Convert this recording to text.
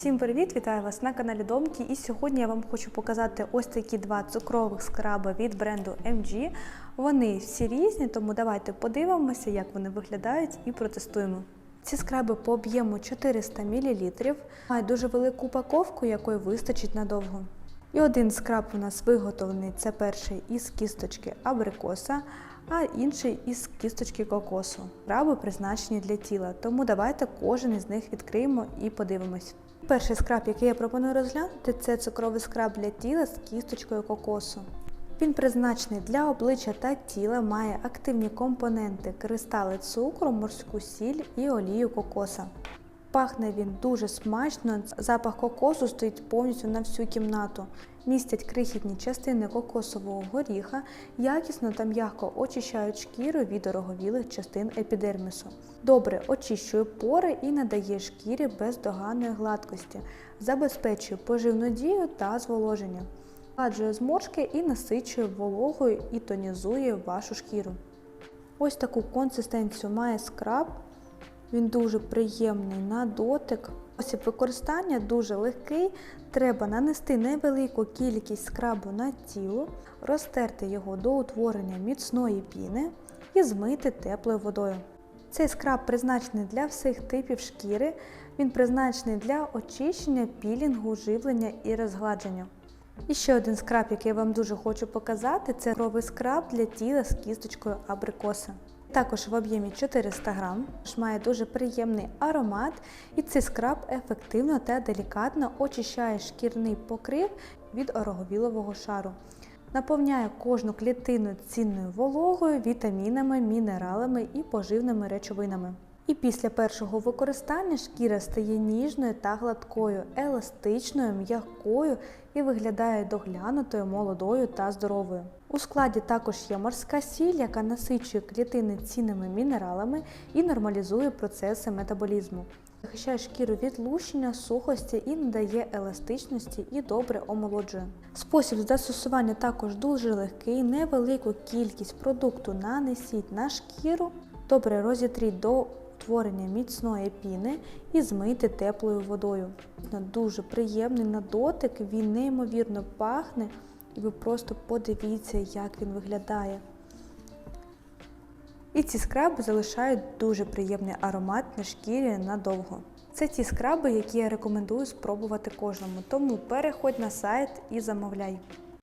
Всім привіт! Вітаю вас на каналі Домки. І сьогодні я вам хочу показати ось такі два цукрових скраби від бренду MG. Вони всі різні, тому давайте подивимося, як вони виглядають, і протестуємо. Ці скраби по об'єму 400 мл, мають дуже велику упаковку, якої вистачить надовго. І один скраб у нас виготовлений це перший із кісточки абрикоса, а інший із кісточки кокосу. Скраби призначені для тіла, тому давайте кожен із них відкриємо і подивимось. Перший скраб, який я пропоную розглянути, це цукровий скраб для тіла з кісточкою кокосу. Він призначений для обличчя та тіла, має активні компоненти, кристали цукру, морську сіль і олію кокоса. Пахне він дуже смачно, запах кокосу стоїть повністю на всю кімнату. Містять крихітні частини кокосового горіха, якісно та м'яко очищають шкіру від дороговілих частин епідермісу. Добре очищує пори і надає шкірі бездоганної гладкості, забезпечує поживну дію та зволоження. Гладжує зморшки і насичує вологою і тонізує вашу шкіру. Ось таку консистенцію має скраб. Він дуже приємний на дотик. Спосіб використання дуже легкий. Треба нанести невелику кількість скрабу на тіло, розтерти його до утворення міцної піни і змити теплою водою. Цей скраб призначений для всіх типів шкіри. Він призначений для очищення, пілінгу, живлення і розгладження. І ще один скраб, який я вам дуже хочу показати, це ровий скраб для тіла з кісточкою абрикоса. Також в об'ємі 400 грам, має дуже приємний аромат, і цей скраб ефективно та делікатно очищає шкірний покрив від ороговілового шару. Наповняє кожну клітину цінною вологою, вітамінами, мінералами і поживними речовинами. І після першого використання шкіра стає ніжною та гладкою, еластичною, м'якою і виглядає доглянутою, молодою та здоровою. У складі також є морська сіль, яка насичує клітини цінними мінералами і нормалізує процеси метаболізму. Захищає шкіру від лущення, сухості і надає еластичності і добре омолоджує. Спосіб застосування також дуже легкий, невелику кількість продукту нанесіть на шкіру, добре розітріть до утворення міцної піни і змити теплою водою. Дуже приємний на дотик, він неймовірно пахне, і ви просто подивіться, як він виглядає. І ці скраби залишають дуже приємний аромат на шкірі надовго. Це ті скраби, які я рекомендую спробувати кожному. Тому переходь на сайт і замовляй.